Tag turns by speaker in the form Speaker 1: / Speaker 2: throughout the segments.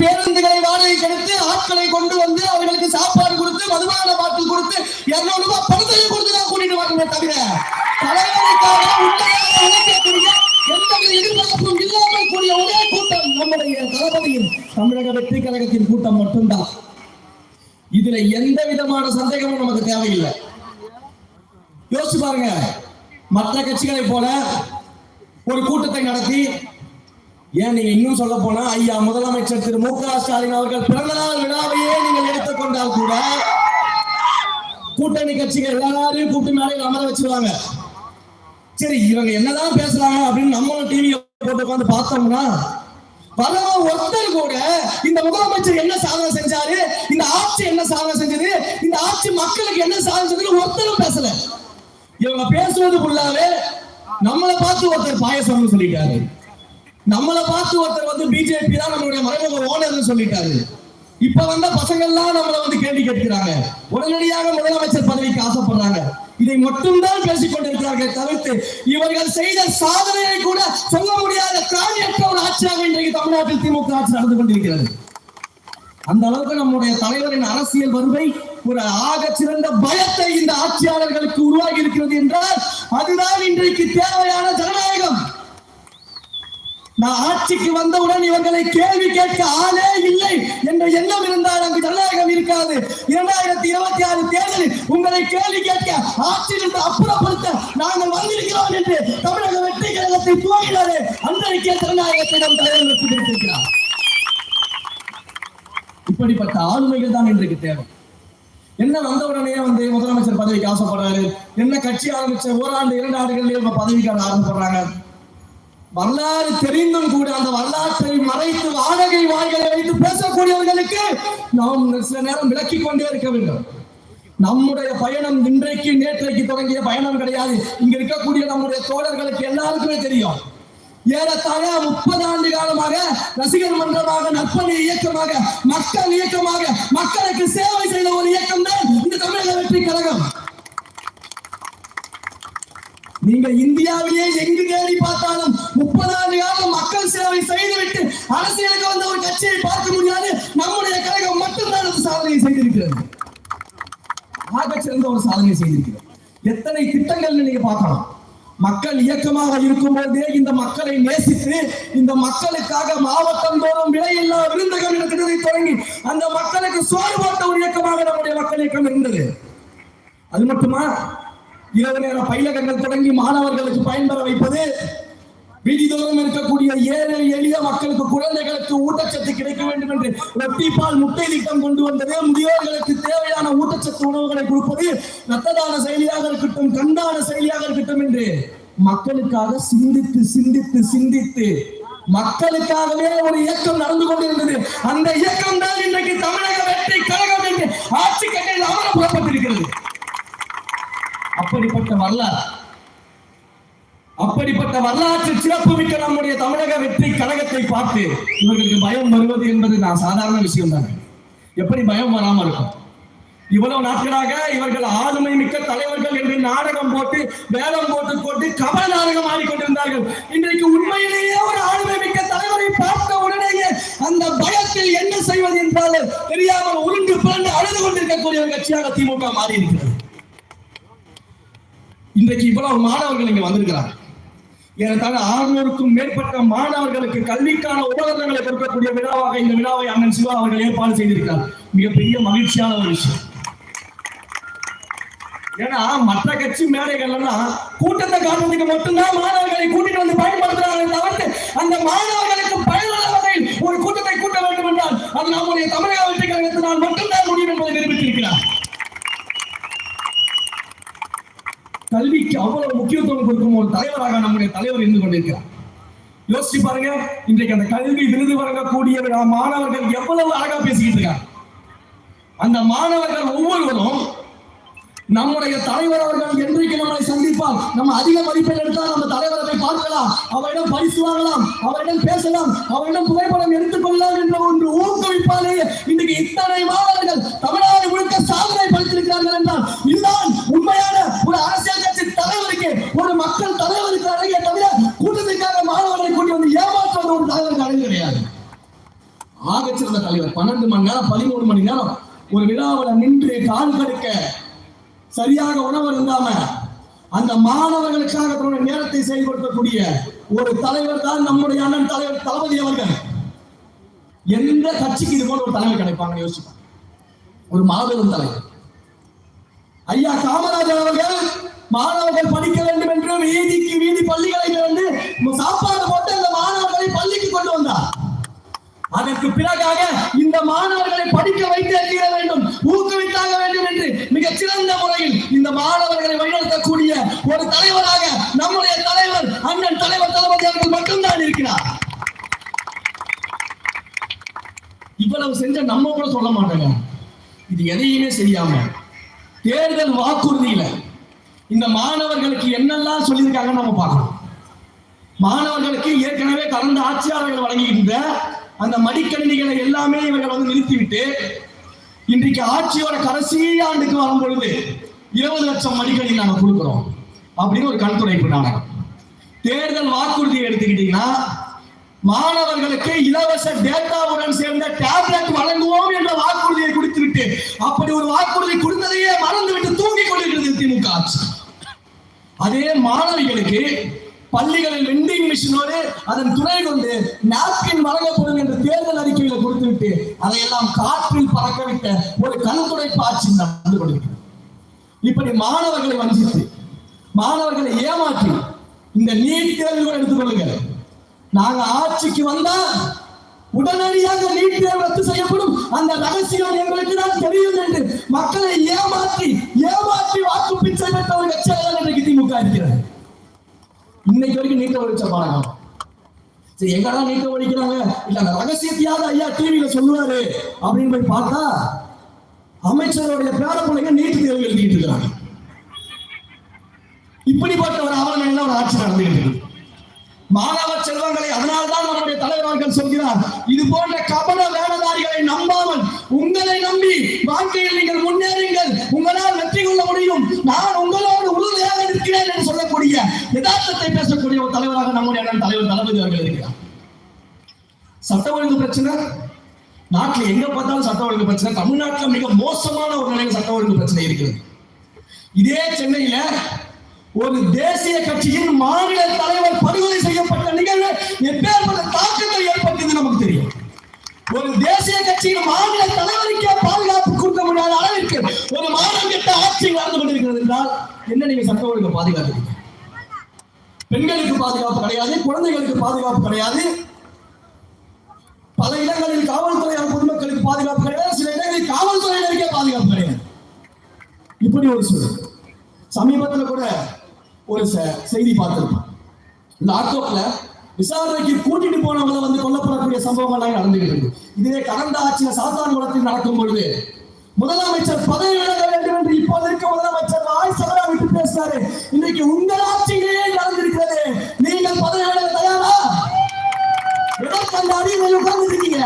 Speaker 1: பேருந்துகளை வாடகை கொடுத்து ஆட்களை கொண்டு வந்து அவர்களுக்கு சாப்பாடு கொடுத்து மதுபான பாட்டில் கொடுத்து இருநூறு ரூபாய் பணத்தையும் கொடுத்து தான் கூட்டிட்டு வரணுமே தவிர தலைவருக்காக உண்மையாக உழைக்கக்கூடிய எந்த எதிர்பார்ப்பும் இல்லாமல் கூடிய ஒரே கூட்டம் நம்முடைய தளபதியின் தமிழக வெற்றி கழகத்தின் கூட்டம் மட்டும்தான். இதுல எந்த விதமான சந்தேகமும் நமக்கு தேவையில்லை. யோசிச்சு பாருங்க. மற்ற கட்சிகளை போல ஒரு கூட்டத்தை நடத்தி ஏன் நீங்க இன்னும் சொல்ல போனா ஐயா முதலமைச்சர் திரு மு க ஸ்டாலின் அவர்கள் பிறந்த நாள் விழாவையே நீங்கள் எடுத்துக்கொண்டால் கூட கூட்டணி கட்சிகள் எல்லாரையும் கூட்டு மேடையில் அமர வச்சிருவாங்க. சரி இவங்க என்னதான் பேசுறாங்க அப்படின்னு நம்மளும் டிவி போட்டு உட்காந்து பார்த்தோம்னா பல ஒருத்தர் கூட இந்த முதலமைச்சர் என்ன சாதனை செஞ்சாரு இந்த ஆட்சி என்ன சாதனை செஞ்சது இந்த ஆட்சி மக்களுக்கு என்ன சாதனை செஞ்சது ஒருத்தரும் பேசல. இவங்க பேசுவது ஃபுல்லாவே நம்மளை பார்த்து ஒருத்தர் பாயசம்னு சொல்லிட்டாரு. நம்மளை பார்த்து ஒருத்தர் வந்து பிஜேபி தான் நம்மளுடைய மறைமுக ஓனர்னு சொல்லிட்டாரு. இப்ப வந்த பசங்க எல்லாம் வந்து கேள்வி கேட்கிறாங்க. உடனடியாக முதலமைச்சர் பதவிக்கு ஆசைப்படுறாங்க. இதை மட்டும்தான் பேசிக் கொண்டிருக்கிறார்கள் தவிர்த்து இவர்கள் செய்த சாதனையை கூட சொல்ல முடியாத திராணியற்ற ஒரு ஆட்சியாக இன்றைக்கு தமிழ்நாட்டில் திமுக ஆட்சி நடந்து கொண்டிருக்கிறது. அந்த அளவுக்கு நம்முடைய தலைவரின் அரசியல் வருகை ஒரு ஆக சிறந்த பயத்தை இந்த ஆட்சியாளர்களுக்கு உருவாகி இருக்கிறது என்றால் அதுதான் இன்றைக்கு தேவையான ஜனநாயகம். நான் ஆட்சிக்கு வந்தவுடன் இவங்களை கேள்வி கேட்க ஆளே இல்லை என்ற எண்ணம் இருந்தால் அங்கு ஜனநாயகம் இருக்காது. இரண்டாயிரத்தி இருபத்தி ஆறு தேர்தலில் உங்களை கேள்வி கேட்க ஆட்சியிலிருந்து அப்புறப்படுத்த நாங்கள் வந்திருக்கிறோம் என்று தமிழக வெற்றி கழகத்தை துவங்கினாரே அன்றைக்கே ஜனநாயகத்திடம் தலைவர் வெற்றி பெற்றிருக்கிறார். இப்படிப்பட்ட ஆளுமைகள் தான் இன்றைக்கு தேவை. என்ன வந்த உடனே வந்து முதலமைச்சர் பதவிக்கு ஆசைப்படுறாரு? என்ன கட்சி ஆரம்பிச்ச ஓராண்டு இரண்டு ஆண்டுகளிலே பதவிக்கான ஆரம்பிப்படுறாங்க வரலாறு தெரிந்தும் கூட அந்த வரலாற்றை மறைத்து வாடகை வாய்களை வைத்து பேசக்கூடியவர்களுக்கு நாம் சில நேரம் விளக்கி கொண்டே இருக்க வேண்டும். நம்முடைய பயணம் இன்றைக்கு நேற்றைக்கு தொடங்கிய பயணம் கிடையாது. இங்க இருக்கக்கூடிய நம்முடைய தோழர்களுக்கு எல்லாருக்குமே தெரியும். ஏறத்தாழ முப்பது ஆண்டு காலமாக ரசிகர் மன்றமாக நற்பணி இயக்கமாக மக்கள் இயக்கமாக மக்களுக்கு சேவை செய்த ஒரு இயக்கம் தான் இந்த தமிழக வெற்றி கழகம். நீங்க இந்தியாவிலேயே எங்கு தேடி பார்த்தாலும் முப்பதாண்டு காலம் மக்கள் சேவை செய்துவிட்டு அரசியலுக்கு வந்த ஒரு கட்சியை பார்க்க முடியாது. நம்முடைய கழகம் மட்டும்தான் அந்த சாதனையை செய்திருக்கிறது. ஆக சிறந்த ஒரு சாதனை செய்திருக்கிறது. எத்தனை திட்டங்கள் நீங்க பார்க்கலாம். மக்கள் இயக்கமாக இருக்கும் போதே இந்த மக்களை நேசித்து இந்த மக்களுக்காக மாவட்டம் தோறும் விலையில்லா விருந்தகம் இருக்கிறதை தொடங்கி அந்த மக்களுக்கு சோறு போட்ட ஒரு இயக்கமாக நம்முடைய மக்கள் இயக்கம் இருந்தது. அது மட்டுமா? இரவு நேர பயிலகங்கள் தொடங்கி மாணவர்களுக்கு பயன்பெற வைப்பது வீதிதோறும் இருக்கக்கூடிய ஏழை எளிய மக்களுக்கு குழந்தைகளுக்கு ஊட்டச்சத்து கிடைக்க வேண்டும் என்று ரொட்டி பால் முட்டை திட்டம் கொண்டு வந்தது. முதியோர்களுக்கு தேவையான ஊட்டச்சத்து உணவுகளை கொடுப்பது ரத்த தான செயலியாக இருக்கட்டும் கண்தான செயலியாக இருக்கட்டும் என்று மக்களுக்காக சிந்தித்து சிந்தித்து சிந்தித்து மக்களுக்காகவே ஒரு இயக்கம் நடந்து கொண்டிருந்தது. அந்த இயக்கம் தான் இன்றைக்கு தமிழக வெற்றி கழகம் என்று ஆட்சி கட்டையில் அமரப்பட்டிருக்கிறது அப்படிப்பட்ட வரலாறு. அப்படிப்பட்ட வரலாற்று சிறப்புமிக்க நம்முடைய தமிழக வெற்றி கழகத்தை பார்த்து இவர்களுக்கு பயம் வருவது என்பது நான் சாதாரண விஷயம் தான் எப்படி பயம் வராமல் இருக்கும்? இவ்வளவு நாட்களாக இவர்கள் ஆளுமை மிக்க தலைவர்கள் என்று நாடகம் போட்டு வேலம் போட்டு போட்டு கபல நாடகம் ஆடிக்கொண்டிருந்தார்கள். இன்றைக்கு உண்மையிலேயே ஒரு ஆளுமை மிக்க தலைவரை பார்த்த உடனேயே அந்த பயத்தில் என்ன செய்வது என்றால் தெரியாமல் உருண்டு பிறந்து அழுது கொண்டிருக்கக்கூடிய ஒரு கட்சியாக திமுக மாறி இருக்கிறது இன்றைக்கு இவ்வளவு மாணவர்கள் இங்க வந்திருக்கிறாங்க. ஏறத்தாழ ஆறுநூறுக்கும் மேற்பட்ட மாணவர்களுக்கு கல்விக்கான உபகரணங்களை கொடுக்கக்கூடிய விழாவாக இந்த விழாவை அண்ணன் சிவா அவர்கள் ஏற்பாடு செய்திருக்கிறார். மிகப்பெரிய மகிழ்ச்சியான ஒரு விஷயம். ஏன்னா மற்ற கட்சி மேடைகள் கூட்டத்தை காட்டுறதுக்கு மட்டும்தான் மாணவர்களை கூட்டிட்டு வந்து பயன்படுத்துறாங்க தவிர்த்து அந்த மாணவர்களுக்கு பயனுள்ள வகையில் ஒரு கூட்டத்தை கூட்ட வேண்டும் என்றால் அது நம்முடைய தமிழக வெற்றி கழகத்தினால் மட்டும்தான் முடியும் என்பதை நிரூபித்திருக்கிறார் கல்விக்கு அவ்வளவு முக்கியத்துவம் கொடுக்கும் ஒரு தலைவராக நம்முடைய தலைவர் இருந்து கொண்டிருக்கிறார். யோசிச்சு பாருங்க இன்றைக்கு அந்த கல்வி விருது வழங்கக்கூடிய மாணவர்கள் எவ்வளவு அழகா பேசிக்கிட்டு இருக்காங்க. அந்த மாணவர்கள் ஒவ்வொருவரும் நம்முடைய தலைவர் அவர்கள் என்றைக்கு நம்மளை சந்திப்பால் நம்ம அதிக மதிப்பெண் எடுத்தால் நம்ம தலைவரை போய் பார்க்கலாம் அவரிடம் பரிசு வாங்கலாம் அவரிடம் பேசலாம் அவரிடம் புகைப்படம் எடுத்து விழாவில் நின்று கால் கடுக்க சரியாக உணவு இருந்தாம அந்த மாணவர்களுக்காக தன்னுடைய நேரத்தை செயல்படுத்தக்கூடிய ஒரு தலைவர் தான் நம்முடைய அண்ணன் தலைவர் தளபதி அவர்கள். எந்த கட்சிக்கு இது போல ஒரு தலைவர் கிடைப்பாங்க யோசிப்பாங்க. ஒரு மாபெரும் தலைவர். ஐயா காமராஜர் அவர்கள் மாணவர்கள் படிக்க வேண்டும் என்று வீதிக்கு வீதி பள்ளிகளை திறந்து சாப்பாடு போட்டு அந்த மாணவர்களை பள்ளிக்கு கொண்டு வந்தார். அதற்கு பிறகாக இந்த மாணவர்களை படிக்க வைத்து தீர வேண்டும் ஊக்குவித்தாக வேண்டும் என்று மிக சிறந்த முறையில் இந்த மாணவர்களை வழிநடத்தக்கூடிய ஒரு தலைவராக நம்முடைய தலைவர் அண்ணன் தலைவர் தளபதி அவர்கள் மட்டும்தான் இருக்கிறார். இவ்வளவு செஞ்ச நம்ம கூட சொல்ல மாட்டாங்க இது எதையுமே செய்யாம தேர்தல் வாக்குறுதியில இந்த மாணவர்களுக்கு என்னெல்லாம் சொல்லியிருக்காங்கன்னு நம்ம பார்க்கணும். மாணவர்களுக்கு ஏற்கனவே கடந்த ஆட்சியாளர்கள் வழங்குகின்ற அந்த மடிக்கணினிகளை எல்லாமே இவர்கள் வந்து நிறுத்திவிட்டு இன்றைக்கு ஆட்சியோட கடைசி ஆண்டுக்கு வரும் பொழுது இருபது லட்சம் மடிக்கணினி நாங்க கொடுக்குறோம் அப்படின்னு ஒரு கண்துடைப்பு நாடகம். தேர்தல் வாக்குறுதியை எடுத்துக்கிட்டீங்கன்னா மாணவர்களுக்கு இலவச டேட்டாவுடன் சேர்ந்த டேப்லெட் வழங்குவோம் என்ற வாக்குறுதியை கொடுத்துவிட்டு அப்படி ஒரு வாக்குறுதி கொடுத்ததையே மறந்துவிட்டு தூங்கிக் கொண்டிருக்கிறது திமுக ஆட்சி. அதே மாணவிகளுக்கு பள்ளிகளில் வெண்டிங் மிஷினோடு அதன் துணை கொண்டு நாப்கின் வழங்கப்படும் என்று தேர்தல் அறிக்கையில கொடுத்துவிட்டு அதையெல்லாம் காற்றில் பறக்கவிட்ட ஒரு கண்துடைப்பு ஆட்சி நடந்து கொண்டிருக்கிறது. இப்படி மாணவர்களை வஞ்சித்து மாணவர்களை ஏமாற்றி இந்த நீட் தேர்வு கூட எடுத்துக்கொள்ளுங்க நாங்க ஆட்சிக்கு வந்தா உடனடியாக நீட் தேர்வு ரத்து செய்யப்படும். அந்த ரகசியம் எங்களுக்கு தான் தெரியும் என்று மக்களை ஏமாற்றி ஏமாற்றி வாக்கு பிச்சை பெற்றவர்கள் இன்றைக்கு திமுக இருக்கிறது. இன்னைக்கு வரைக்கும் நீத்த ஒழிச்ச பாருங்க சரி எங்கடா நீத்த ஒழிக்கிறாங்க? இல்ல அந்த ரகசியத்தையாவது ஐயா டிவியில சொல்லுவாரு. அப்படின்னு போய் பார்த்தா அமைச்சருடைய பேர பிள்ளைங்க நீட்டு தேர்வு எழுதிட்டு இருக்கிறாங்க. இப்படிப்பட்ட ஒரு அவலம் ஒரு ஆட்சி நடந்துகிட்டு இருக்கு. மாணவ செல்வங்களை அதனால்தான் நம்முடைய தலைவர்கள் சொல்கிறார் இது போன்ற கபட வேலைதாரிகளை நம்பாமல் உங்களை நம்பி வாழ்க்கையில் நீங்கள் முன்னேறுங்கள். உங்களால் வெற்றி கொள்ள முடியும். நான் உங்களோடு உறுதியாக இருக்கிறேன் என்று சொல்லக்கூடிய யதார்த்தத்தை பேசக்கூடிய ஒரு தலைவராக நம்முடைய அண்ணன் தலைவர் தளபதி அவர்கள் இருக்கிறார். சட்ட ஒழுங்கு பிரச்சனை நாட்டில் எங்க பார்த்தாலும் சட்ட ஒழுங்கு பிரச்சனை தமிழ்நாட்டில் மிக மோசமான ஒரு நிலையில் சட்ட ஒழுங்கு பிரச்சனை இருக்கிறது. இதே சென்னையில ஒரு தேசிய கட்சியின் மாநில தலைவர் படுகொலை செய்யப்பட்ட நிகழ்வு எப்பேற்பட்ட தாக்கத்தை ஏற்பட்டது நமக்கு தெரியும். ஒரு தேசிய கட்சியின் மாநில தலைவருக்கே பாதுகாப்பு கொடுக்க முடியாத அளவிற்கு ஒரு மாநிலம் ஆட்சி நடந்து கொண்டிருக்கிறது என்றால் என்ன நீங்க சட்ட ஒழுங்கு பாதுகாக்கிறீங்க? பெண்களுக்கு பாதுகாப்பு கிடையாது குழந்தைகளுக்கு பாதுகாப்பு கிடையாது. பல இடங்களில் காவல்துறையால் பொதுமக்களுக்கு பாதுகாப்பு கிடையாது சில இடங்களில் காவல்துறையினருக்கே பாதுகாப்பு கிடையாது. இப்படி ஒரு சூழல். சமீபத்தில் கூட ஒரு செய்தி பார்த்திருப்போம் லாக்அப்ல விசாரணைக்கு கூட்டிட்டு போனவங்களை வந்து கொல்லப்படக்கூடிய சம்பவம் எல்லாம் நடந்துகிட்டு இருக்கு. இதுவே கடந்த ஆட்சியில் சாத்தான் குளத்தில் நடக்கும் பொழுது முதலமைச்சர் பதவி விலக வேண்டும் என்று இப்போது இருக்க முதலமைச்சர் வாய் சவரா விட்டு பேசினாரு இன்னைக்கு உங்கள் ஆட்சியிலேயே நடந்திருக்கிறது. நீங்கள் பதவி விலக தயாரா? இடத்தந்த அடியில் உட்கார்ந்து இருக்கீங்க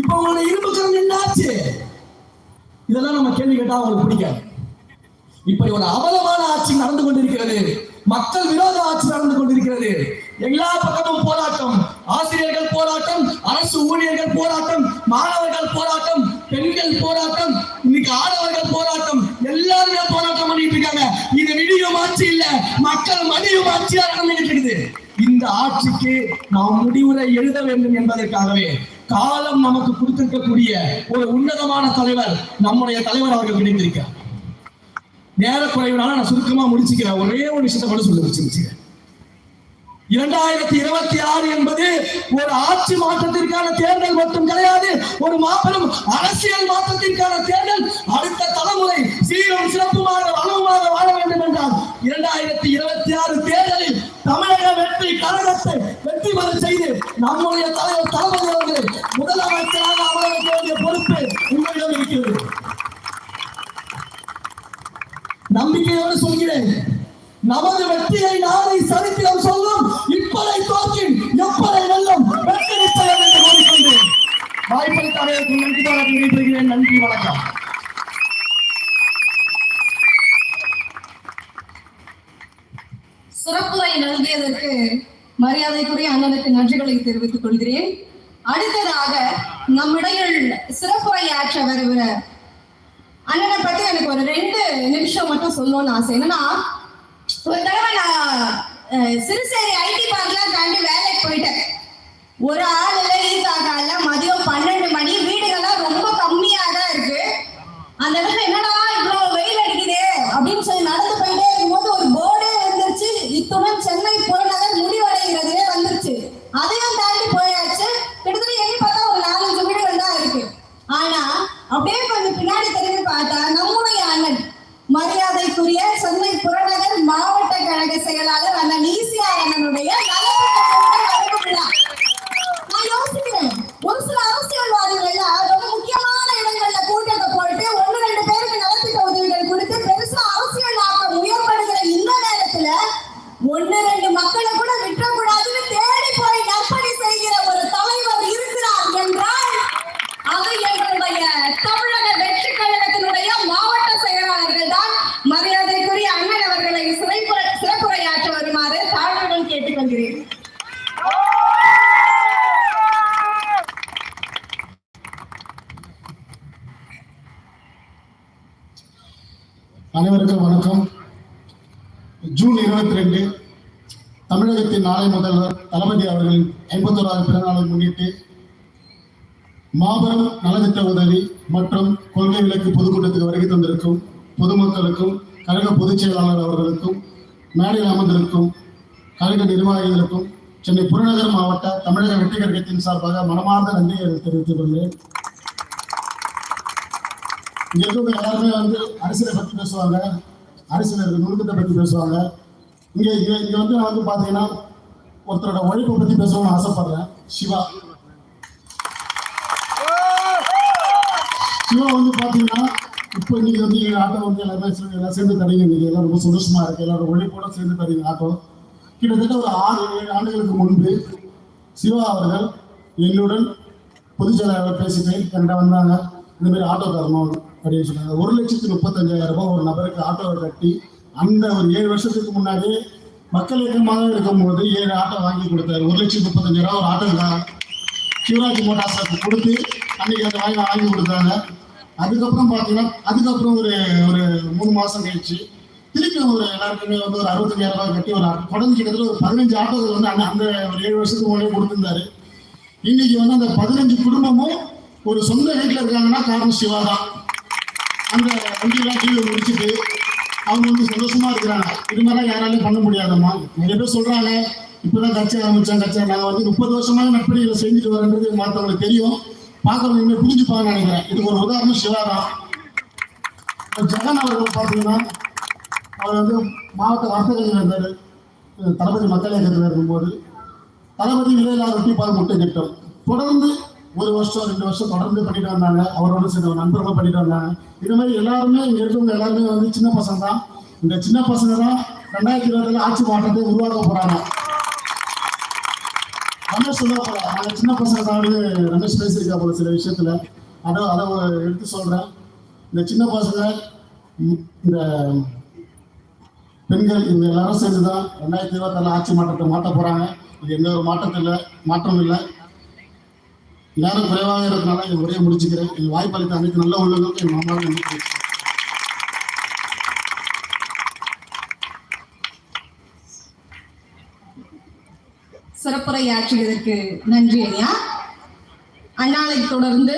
Speaker 1: இப்ப உங்களோட இரும்பு கரம் என்ன ஆச்சு? இதெல்லாம் நம்ம கேள்வி கேட்டா அவங்களுக்கு பிடிக்காது. இப்படி ஒரு அவலமான ஆட்சி நடந்து கொண்டிருக்கிறது. மக்கள் விரோத ஆட்சி நடந்து கொண்டிருக்கிறது. எல்லா பக்கமும் போராட்டம். ஆசிரியர்கள் போராட்டம் அரசு ஊழியர்கள் போராட்டம் மாணவர்கள் போராட்டம் பெண்கள் போராட்டம் இன்னைக்கு ஆடவர்கள் போராட்டம் எல்லாருமே போராட்டம் பண்ணிட்டு இருக்காங்க. இது விடியும் ஆட்சி இல்ல. மக்கள் மதியும் ஆட்சியா நடந்துகிட்டு இருக்குது. இந்த ஆட்சிக்கு நாம் முடிவுரை எழுத வேண்டும் என்பதற்காகவே காலம் நமக்கு கொடுத்திருக்கக்கூடிய ஒரு உன்னதமான தலைவர் நம்முடைய தலைவர் அவர்கள் கிடைத்திருக்கிறார் நேர குறைவுனால நான் சுருக்கமா முடிச்சுக்கிறேன். ஒரே ஒரு விஷயத்தை மட்டும் சொல்லி வச்சிருக்கேன் இரண்டாயிரத்தி இருபத்தி ஆறு என்பது ஒரு ஆட்சி மாற்றத்திற்கான தேர்தல் மட்டும் கிடையாது ஒரு மாபெரும் அரசியல் மாற்றத்திற்கான தேர்தல். அடுத்த தலைமுறை சீரும் சிறப்புமாக வளமாக வாழ வேண்டும் என்றால் இரண்டாயிரத்தி இருபத்தி ஆறு தேர்தலில் தமிழக வெற்றி கழகத்தை வெற்றி பெற செய்து நம்முடைய தலைவர் தளபதி அவர்களை முதலமைச்சராக அமர வைக்க வேண்டிய பொறுப்பு உங்களிடம் இருக்கிறது நம்பிக்கையோடு சொல்கிறேன். நமது வெற்றியை நாளை சரித்திரம் சொல்லும். இப்பதை தோற்கின் எப்பதை வெல்லும். வெற்றி நிச்சயம் என்று கூறிக்கொண்டு வாய்ப்பளித்த அனைவருக்கும் நன்றி. பாராட்டி விடைபெறுகிறேன். நன்றி வணக்கம்.
Speaker 2: சிறப்புரை நல்கியதற்கு மரியாதைக்குரிய அண்ணனுக்கு நன்றிகளை தெரிவித்துக் கொள்கிறேன். அடுத்ததாக நம்மிடையில் சிறப்புரை ஆற்ற வருகிற அண்ணனை பத்தி எனக்கு ஒரு ரெண்டு நிமிஷம் மட்டும் சொல்லணும்னு ஆசை. என்னன்னா ஒரு தடவை நான் சிறுசேரி ஐடி தான் மரியாதைக்குரிய அண்ணன் அவர்களை சிறைப்புற சிறப்புரையாற்ற வருமாறு தாழ்வுடன் கேட்டுக்கொள்கிறேன்.
Speaker 3: அனைவருக்கும் வணக்கம். ஜூன் இருபத்தி ரெண்டு தமிழகத்தின் நாளை முதல்வர் தளபதி அவர்களின் ஐம்பத்தோராவது பிறந்தநாளை முன்னிட்டு மாபெரும் நலத்திட்ட உதவி மற்றும் கொள்கை விலக்கு பொதுக்கூட்டத்துக்கு வருகை தந்திருக்கும் பொதுமக்களுக்கும் கழக பொதுச் செயலாளர் அவர்களுக்கும் மேடையில் அமர்ந்திருக்கும் கழக நிர்வாகிகளுக்கும் சென்னை புறநகர் மாவட்ட தமிழக வெற்றி கழகத்தின் சார்பாக மனமார்ந்த நன்றியை தெரிவித்துக் கொள்கிறேன். இங்க இருக்கவங்க எல்லாருமே வந்து அரசியலை பற்றி பேசுவாங்க. அரசியல் நுணுக்கத்தை பற்றி பேசுவாங்க. இங்கே இங்க இங்க வந்து நான் வந்து பாத்தீங்கன்னா ஒருத்தரோட உழைப்பை பத்தி பேசணும்னு ஆசைப்படுறேன். சிவா. சிவா வந்து பாத்தீங்கன்னா இப்போ இன்னைக்கு வந்து எங்க ஆட்டோ வந்து எல்லாருமே எல்லாம் சேர்ந்து தரீங்க இன்னைக்கு எல்லாம் ரொம்ப சந்தோஷமா இருக்கு எல்லாரும் உழைப்போட சேர்ந்து தரீங்க ஆட்டோ கிட்டத்தட்ட ஒரு ஆறு ஏழு ஆண்டுகளுக்கு முன்பு சிவா அவர்கள் என்னுடன் பொதுச் செயலாளர் பேசிட்டு என்கிட்ட வந்தாங்க இந்த மாதிரி ஆட்டோ தரணும் அப்படின்னு சொன்னாங்க ஒரு லட்சத்தி முப்பத்தஞ்சாயிரம் ரூபாய் ஒரு நபருக்கு ஆட்டோவை கட்டி அந்த ஒரு ஏழு வருஷத்துக்கு முன்னாடி மக்கள் இயக்கமாக இருக்கும்போது ஏழு ஆட்டோ வாங்கி கொடுத்தாரு ஒரு லட்சத்தி முப்பத்தஞ்சாயிரம் ஒரு ஆட்டோ தான் சிவராஜ் மோட்டார்ஸுக்கு கொடுத்து அன்னைக்கு அதை வாங்கி வாங்கி கொடுத்தாங்க. அதுக்கப்புறம் பார்த்தீங்கன்னா அதுக்கப்புறம் ஒரு ஒரு மூணு மாசம் கழிச்சு திருப்பி ஒரு எல்லாருக்குமே வந்து ஒரு அறுபத்தஞ்சாயிரம் ரூபாய் கட்டி ஒரு தொடர்ந்து கிட்டத்தட்ட ஒரு பதினஞ்சு ஆட்டோகள் வந்து அந்த அந்த ஒரு ஏழு வருஷத்துக்கு முன்னாடியே கொடுத்துருந்தாரு. இன்னைக்கு வந்து அந்த பதினஞ்சு குடும்பமும் ஒரு சொந்த வீட்டில் இருக்காங்கன்னா காரணம் சிவா தான். அந்த வண்டியெல்லாம் கீழே முடிச்சுட்டு அவங்க வந்து சந்தோஷமா இருக்கிறாங்க. இது மாதிரிலாம் யாராலையும் பண்ண முடியாதம்மா. நிறைய பேர் சொல்றாங்க இப்பதான் கட்சி ஆரம்பிச்சேன் கட்சி நாங்கள் வந்து முப்பது வருஷமாக நட்பணிகளை செஞ்சுட்டு வரேன்றது மற்றவங்களுக்கு தெரியும். பார்க்கறவங்க இன்னும் புரிஞ்சுப்பாங்கன்னு நினைக்கிறேன். இதுக்கு ஒரு உதாரணம் சிவா தான் ஜெகன் அவர்கள் பார்த்தீங்கன்னா அவர் வந்து மாவட்ட வர்த்தகர்கள் இருந்தார். தளபதி மக்கள் இயக்கத்தில் இருக்கும்போது தளபதி விலையில்லா ரொட்டி பால் முட்டை திட்டம். தொடர்ந்து ஒரு வருஷம் ரெண்டு வருஷம் தொடர்ந்து பண்ணிட்டு வந்தாங்க. அவரோட சேர்ந்த நண்பர்களும் பண்ணிட்டு வந்தாங்க. இது மாதிரி எல்லாருமே இங்கே இருக்கிறவங்க எல்லாருமே வந்து சின்ன பசங்க தான். இந்த சின்ன பசங்க தான் ரெண்டாயிரத்தி இருபதுல ஆட்சி மாற்றத்தை உருவாக்க போறாங்க. ரமேஷ் சொல்ல போல சின்ன பசங்க தான் வந்து ரமேஷ் பேசியிருக்கா போல சில விஷயத்துல. அதை அதை எடுத்து சொல்றேன். இந்த சின்ன பசங்க இந்த பெண்கள் இந்த எல்லாரும் சேர்ந்து தான் ரெண்டாயிரத்தி இருபத்தாறு ஆட்சி மாற்றத்தை மாற்ற போறாங்க. இது எந்த ஒரு மாற்றத்தில் மாற்றம் இல்லை. நேரம் குறைவாக இருக்கிறதுனால என் உரையை முடிச்சுக்கிறேன். என் வாய்ப்பளித்த அனைத்து நல்ல உள்ளவர்களுக்கும் என் மாமாவை நன்றி
Speaker 2: சிறப்புரையாற்றியதற்கு நன்றி ஐயா. அண்ணாலை தொடர்ந்து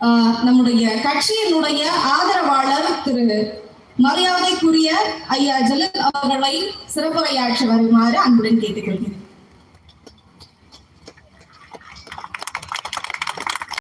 Speaker 2: ஆஹ், நம்முடைய கட்சியினுடைய ஆதரவாளர் திரு மரியாதைக்குரிய ஐயா ஜலல் அவர்களை சிறப்புரையாற்றி வருமாறு அன்புடன் கேட்டுக்கொள்கிறேன்.